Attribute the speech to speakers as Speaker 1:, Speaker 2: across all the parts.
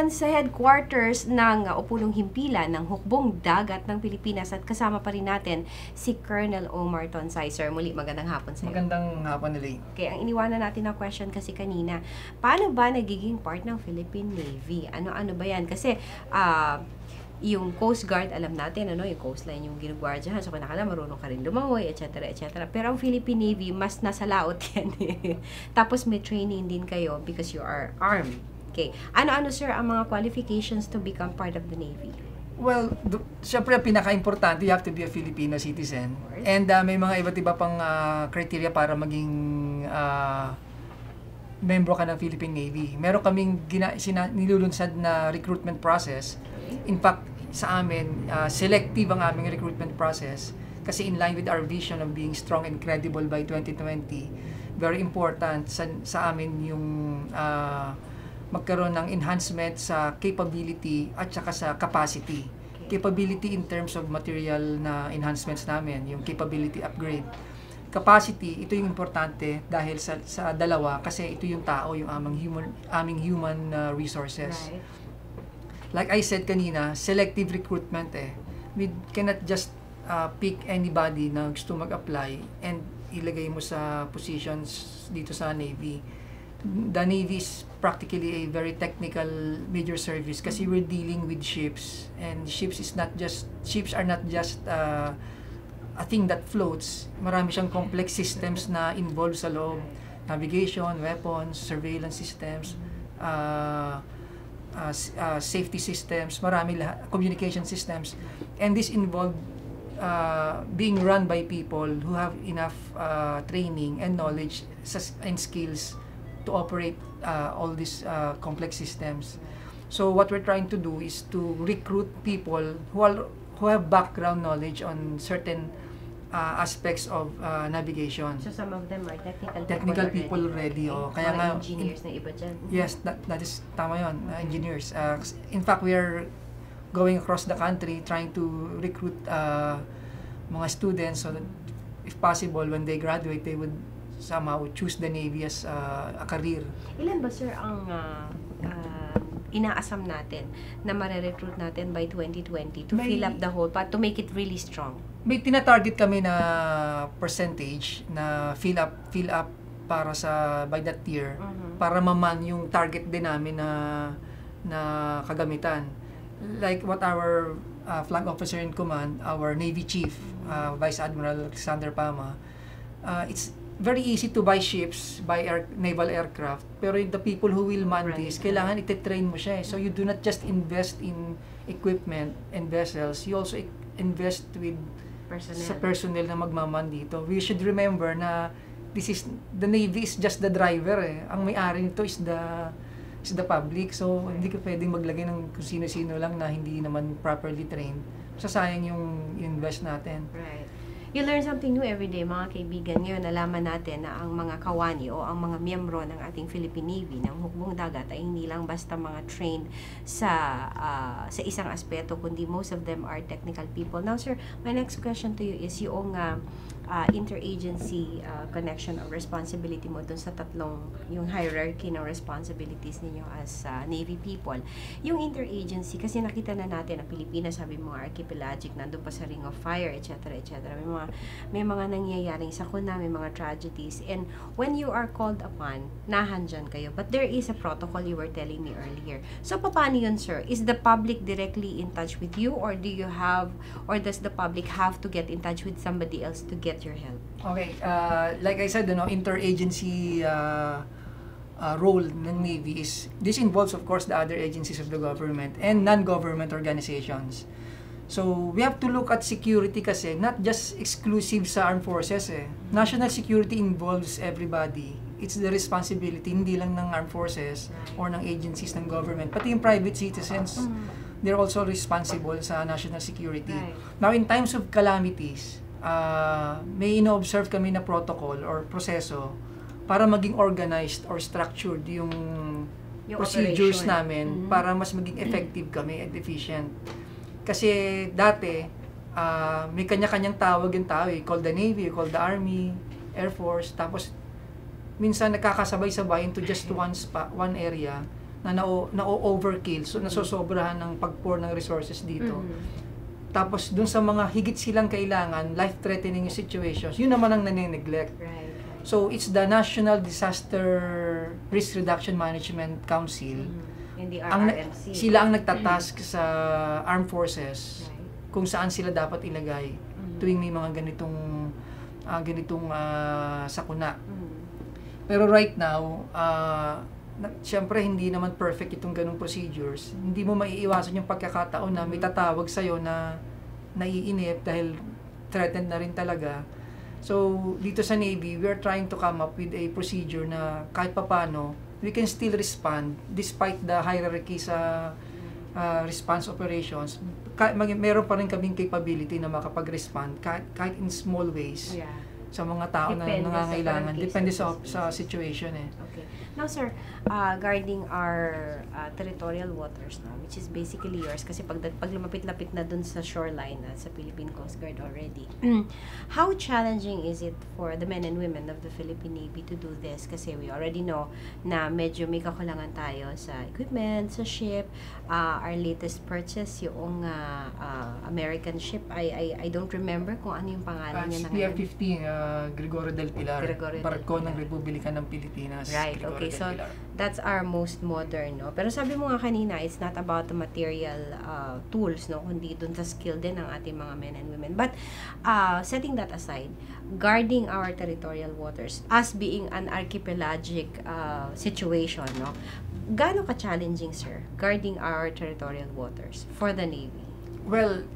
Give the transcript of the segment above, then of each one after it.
Speaker 1: Ngayon sa headquarters ng uh, Upulong Himpilan ng Hukbong Dagat ng Pilipinas at kasama pa rin natin si Colonel Omar Tonsay. Sir, muli magandang hapon sa iyo.
Speaker 2: Magandang hapon nila.
Speaker 1: Okay, ang iniwanan natin na question kasi kanina, paano ba nagiging part ng Philippine Navy? Ano-ano ba yan? Kasi, ah, yung Coast Guard, alam natin, ano, yung coastline yung ginugwardyahan. So, kung nakala, marunong ka rin lumangoy, etc., etc. Pero ang Philippine Navy, mas nasa laot yan eh. Tapos may training din kayo because you are armed. Okay. Ano-ano, sir, ang mga qualifications to become part of the Navy?
Speaker 2: Well, do, syempre pinaka-importante, you have to be a Filipino citizen. And uh, may mga iba't iba pang uh, criteria para maging uh, membro ka ng Philippine Navy. Meron kaming gina, sina, nilulunsad na recruitment process. In fact, sa amin, uh, selective ang aming recruitment process kasi in line with our vision of being strong and credible by 2020, very important sa, sa amin yung uh, magkaroon ng enhancement sa capability at saka sa capacity. Capability in terms of material na enhancements namin, yung capability upgrade. Capacity, ito yung importante dahil sa, sa dalawa kasi ito yung tao, yung aming human, aming human uh, resources.
Speaker 1: Right.
Speaker 2: Like I said kanina, selective recruitment eh. We cannot just uh, pick anybody na gusto mag-apply and ilagay mo sa positions dito sa Navy the Navy is practically a very technical major service kasi we're dealing with ships. And ships is not just ships are not just uh, a thing that floats. Marami siyang complex systems na involved sa loob. Navigation weapons surveillance systems uh, uh, uh, safety systems marami lahat communication systems. And this involve uh, being run by people who have enough uh, training and knowledge and skills to operate uh, all these uh, complex systems. So what we're trying to do is to recruit people who are who have background knowledge on certain uh, aspects of uh, navigation.
Speaker 1: So, some of them are technical,
Speaker 2: Technical
Speaker 1: people
Speaker 2: people already, oh. Kaya nga,
Speaker 1: engineers na iba dyan.
Speaker 2: Yes, that, that is tama yun, uh, engineers. Uh, in fact, we are going across the country trying to recruit uh, mga students so that if possible when they graduate they would somehow choose the Navy as uh, a career.
Speaker 1: Ilan ba, sir, ang uh, uh, inaasam natin na mare-recruit natin by 2020 to
Speaker 2: May-
Speaker 1: fill up the whole, but to make it really strong?
Speaker 2: May tinatarget kami na percentage na fill up fill up para sa by that year
Speaker 1: Mhm.
Speaker 2: para maman yung target din namin na na kagamitan. Like what our uh, flag officer in command, our Navy Chief, uh, Vice Admiral Alexander Pama, uh, it's very easy to buy ships, buy air, naval aircraft, pero the people who will man
Speaker 1: Right.
Speaker 2: this, kailangan ite-train mo siya eh. So you do not just invest in equipment and vessels, you also invest with
Speaker 1: Personnel.
Speaker 2: sa personnel na magmaman dito. We should remember na this is the Navy is just the driver eh. Ang may-ari nito is the is the public. So hindi ka pwedeng maglagay ng kung sino-sino lang na hindi naman properly trained. Sasayang yung invest natin.
Speaker 1: Right. You learn something new every day, mga kaibigan. Ngayon, nalaman natin na ang mga kawani o ang mga miyembro ng ating Philippine Navy ng hukbong dagat ay hindi lang basta mga trained sa ah, sa isang aspeto, kundi most of them are technical people. Now, sir, my next question to you is yung ah, ah, interagency ah, connection or responsibility mo dun sa tatlong, yung hierarchy ng responsibilities ninyo as ah, Navy people. Yung interagency, kasi nakita na natin na Pilipinas, sabi mo, archipelagic, nandun pa sa Ring of Fire, etc., etc. May mga, may mga nangyayaring sakuna, may mga tragedies. And when you are called upon, nahandyan kayo. But there is a protocol you were telling me earlier. So, paano yun, sir? Is the public directly in touch with you or do you have, or does the public have to get in touch with somebody else to get your help?
Speaker 2: Okay, uh, like I said, you know, interagency uh, uh, role ng Navy is, this involves of course the other agencies of the government and non-government organizations. So, we have to look at security kasi, not just exclusive sa armed forces eh. National security involves everybody. It's the responsibility, hindi lang ng armed forces or ng agencies ng government, pati yung private citizens, they're also responsible sa national security.
Speaker 1: Right.
Speaker 2: Now, in times of calamities, uh, may ino-observe kami na protocol or proseso para maging organized or structured yung,
Speaker 1: Yung
Speaker 2: procedures
Speaker 1: operation.
Speaker 2: namin
Speaker 1: Mhm.
Speaker 2: para mas maging effective kami and efficient. Kasi dati, ah, may kanya-kanyang tawag yung tao eh. Called the Navy, called the Army, Air Force. Tapos, minsan nakakasabay-sabay into just one spa, one area na na-overkill, so nasosobrahan ng pag-pour ng resources dito.
Speaker 1: Mhm.
Speaker 2: Tapos dun sa mga higit silang kailangan, life-threatening situations, yun naman ang nane-neglect.
Speaker 1: Right.
Speaker 2: So it's the National Disaster Risk Reduction Management Council.
Speaker 1: Mhm. Hindi
Speaker 2: Ang sila ang nagtatask sa armed forces
Speaker 1: Right.
Speaker 2: kung saan sila dapat ilagay
Speaker 1: Mhm.
Speaker 2: tuwing may mga ganitong ah, ganitong ah, sakuna.
Speaker 1: Mhm.
Speaker 2: Pero right now, uh, siyempre hindi naman perfect itong ganung procedures. Hindi mo maiiwasan yung pagkakataon na may tatawag sa'yo na naiinip dahil threatened na rin talaga. So, dito sa Navy, we are trying to come up with a procedure na kahit papano, we can still respond despite the hierarchy sa uh, response operations. Ka- mag- meron pa rin kaming capability na makapag-respond kahit, kahit in small ways
Speaker 1: Yeah.
Speaker 2: Sa mga tao na
Speaker 1: Depende sa
Speaker 2: nangangailangan.
Speaker 1: current
Speaker 2: Depende sa, sa situation eh.
Speaker 1: Okay. Now, sir, uh, guarding our uh, territorial waters now, which is basically yours, kasi pag, pag lumapit-lapit na dun sa shoreline na sa Philippine Coast Guard already, how challenging is it for the men and women of the Philippine Navy to do this? Kasi we already know na medyo may kakulangan tayo sa equipment, sa ship. Uh, our latest purchase, yung uh, uh, American ship, I, I I don't remember kung ano yung pangalan
Speaker 2: Uh,
Speaker 1: niya na ngayon.
Speaker 2: PF-15, uh, Gregorio del Pilar,
Speaker 1: Gregorio del
Speaker 2: barko ng
Speaker 1: Pilar.
Speaker 2: Republika ng Pilipinas.
Speaker 1: Right,
Speaker 2: Gregorio
Speaker 1: okay,
Speaker 2: del
Speaker 1: so
Speaker 2: Pilar.
Speaker 1: that's our most modern, no? Pero sabi mo nga kanina, it's not about the material uh, tools, no? Kundi dun sa skill din ng ating mga men and women. But, uh, setting that aside, guarding our territorial waters, as being an archipelagic uh, situation, no? Gaano ka-challenging, sir, guarding our territorial waters for the Navy?
Speaker 2: Well,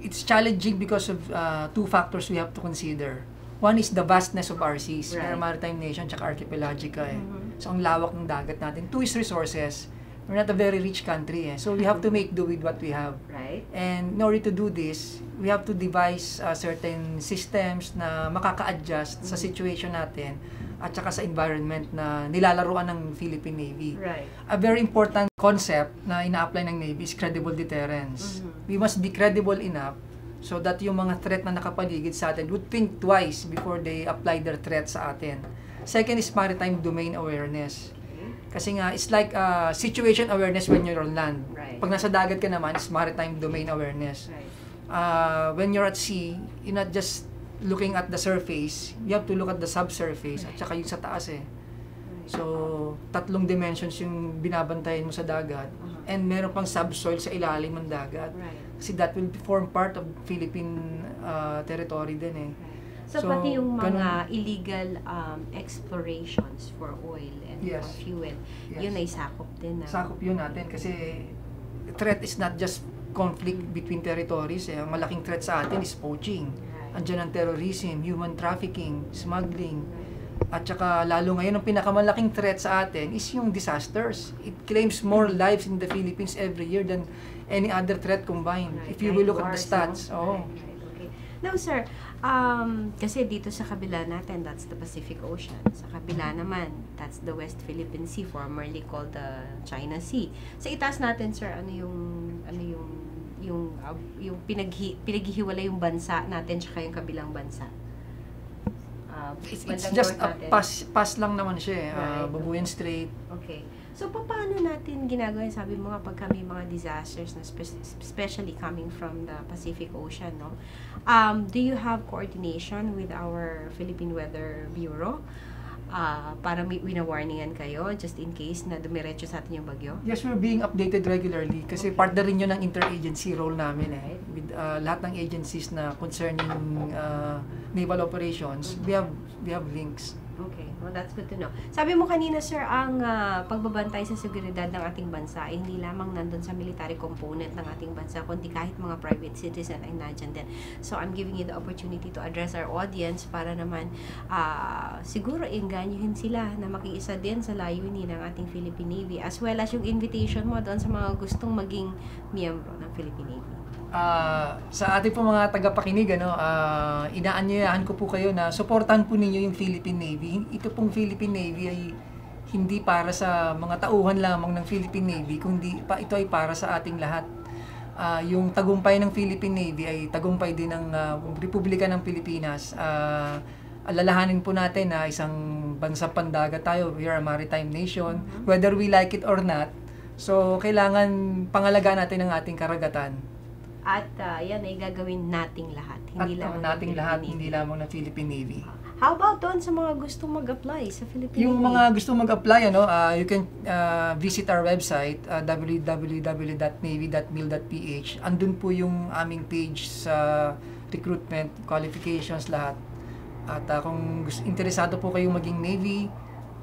Speaker 2: it's challenging because of uh, two factors we have to consider. One is the vastness of our seas.
Speaker 1: Right.
Speaker 2: We're a maritime nation, tsaka archipelagic ka eh.
Speaker 1: Mhm.
Speaker 2: So, ang lawak ng dagat natin. Two is resources. We're not a very rich country eh. So, we have to make do with what we have.
Speaker 1: Right?
Speaker 2: And in order to do this, we have to devise uh, certain systems na makaka-adjust sa
Speaker 1: Mhm.
Speaker 2: situation natin at saka sa environment na nilalaruan ng Philippine Navy.
Speaker 1: Right.
Speaker 2: A very important concept na ina-apply ng Navy is credible deterrence.
Speaker 1: Mhm.
Speaker 2: We must be credible enough so that yung mga threat na nakapaligid sa atin would think twice before they apply their threat sa atin. Second is maritime domain awareness. Kasi nga, it's like uh, situation awareness when you're on land.
Speaker 1: Right.
Speaker 2: Pag nasa dagat ka naman, it's maritime domain awareness.
Speaker 1: Right.
Speaker 2: Uh, when you're at sea, you're not just looking at the surface, you have to look at the subsurface at saka yung sa taas eh. So, tatlong dimensions yung binabantayan mo sa dagat
Speaker 1: Uh-huh.
Speaker 2: and meron pang subsoil sa ilalim ng dagat.
Speaker 1: Right.
Speaker 2: Kasi that will form part of Philippine uh, territory din eh.
Speaker 1: So,
Speaker 2: So,
Speaker 1: pati yung mga
Speaker 2: ganun-
Speaker 1: illegal um, explorations for oil and
Speaker 2: Yes.
Speaker 1: for fuel,
Speaker 2: Yes.
Speaker 1: yun ay sakop din na.
Speaker 2: Sakop yun natin kasi threat is not just conflict between territories eh. Ang malaking threat sa atin is poaching.
Speaker 1: Right.
Speaker 2: Andiyan ang terrorism, human trafficking, smuggling. At saka lalo ngayon ang pinakamalaking threat sa atin is yung disasters. It claims more lives in the Philippines every year than any other threat combined.
Speaker 1: Right.
Speaker 2: If you will look at the stats.
Speaker 1: no? Right, right, okay. Now, sir, um, kasi dito sa kabila natin, that's the Pacific Ocean. Sa kabila naman, that's the West Philippine Sea, formerly called the China Sea. Sa itaas natin, sir, ano yung, ano yung, yung, uh, yung pinaghi, pinaghihiwalay yung bansa natin tsaka yung kabilang bansa? Uh,
Speaker 2: It's, it's just a
Speaker 1: natin.
Speaker 2: pass, pass lang naman siya eh. Uh,
Speaker 1: Right.
Speaker 2: Babuyan Strait.
Speaker 1: Okay. So, pa- paano natin ginagawa? yun? Sabi mo nga, pag kami mga disasters, na spe- especially coming from the Pacific Ocean, no? Um, do you have coordination with our Philippine Weather Bureau? Uh, para may wina-warningan kayo, just in case na dumiretso sa atin yung bagyo?
Speaker 2: Yes, we're being updated regularly kasi
Speaker 1: Okay.
Speaker 2: part na rin yun ng interagency role namin eh. With uh, lahat ng agencies na concerning uh, naval operations, we have we have links.
Speaker 1: Okay, well that's good to know. Sabi mo kanina sir, ang ah, pagbabantay sa seguridad ng ating bansa ay hindi lamang nandun sa military component ng ating bansa, kundi kahit mga private citizen ay nandyan din. So I'm giving you the opportunity to address our audience para naman ah, siguro inganyohin sila na makiisa din sa layunin ng ating Philippine Navy as well as yung invitation mo doon sa mga gustong maging miyembro ng Philippine Navy.
Speaker 2: Ah, sa ating po mga tagapakinig, ano, uh, inaanyayahan ko po kayo na suportahan po ninyo yung Philippine Navy. Ito pong Philippine Navy ay hindi para sa mga tauhan lamang ng Philippine Navy, kundi pa, ito ay para sa ating lahat. Ah, yung tagumpay ng Philippine Navy ay tagumpay din ng ah, Republika ng Pilipinas. Ah, alalahanin po natin na isang bansa pandagat tayo, we are a maritime nation,
Speaker 1: Mhm.
Speaker 2: whether we like it or not. So, kailangan pangalagaan natin ang ating karagatan.
Speaker 1: At ah, yan ay gagawin nating lahat. Hindi
Speaker 2: At
Speaker 1: lang
Speaker 2: uh, nating lahat, hindi lamang ng Philippine Navy.
Speaker 1: How about doon sa mga gusto mag-apply sa Philippine
Speaker 2: Yung
Speaker 1: Navy?
Speaker 2: mga gusto mag-apply, ano, uh, you can uh, visit our website, uh, www.navy.mil.ph. Andun po yung aming page sa recruitment, qualifications, lahat. At uh, kung gusto, interesado po kayong maging Navy,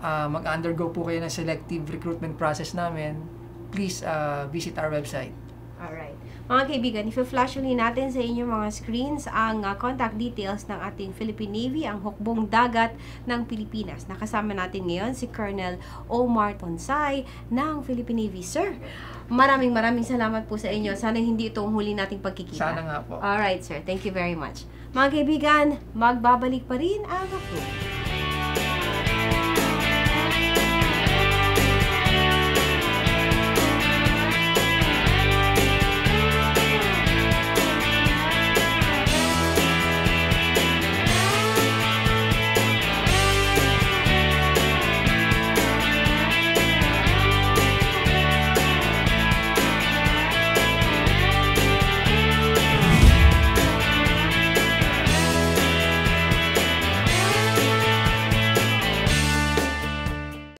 Speaker 2: uh, mag-undergo po kayo ng selective recruitment process namin, please uh, visit our website.
Speaker 1: Alright. Mga kaibigan, i-flash ulit natin sa inyong mga screens ang uh, contact details ng ating Philippine Navy, ang hukbong dagat ng Pilipinas. Nakasama natin ngayon si Colonel Omar Tonsay ng Philippine Navy. Sir, maraming maraming salamat po sa inyo. Sana hindi ito ang huli nating pagkikita.
Speaker 2: Sana nga po.
Speaker 1: Alright, sir. Thank you very much. Mga kaibigan, magbabalik pa rin ang ako.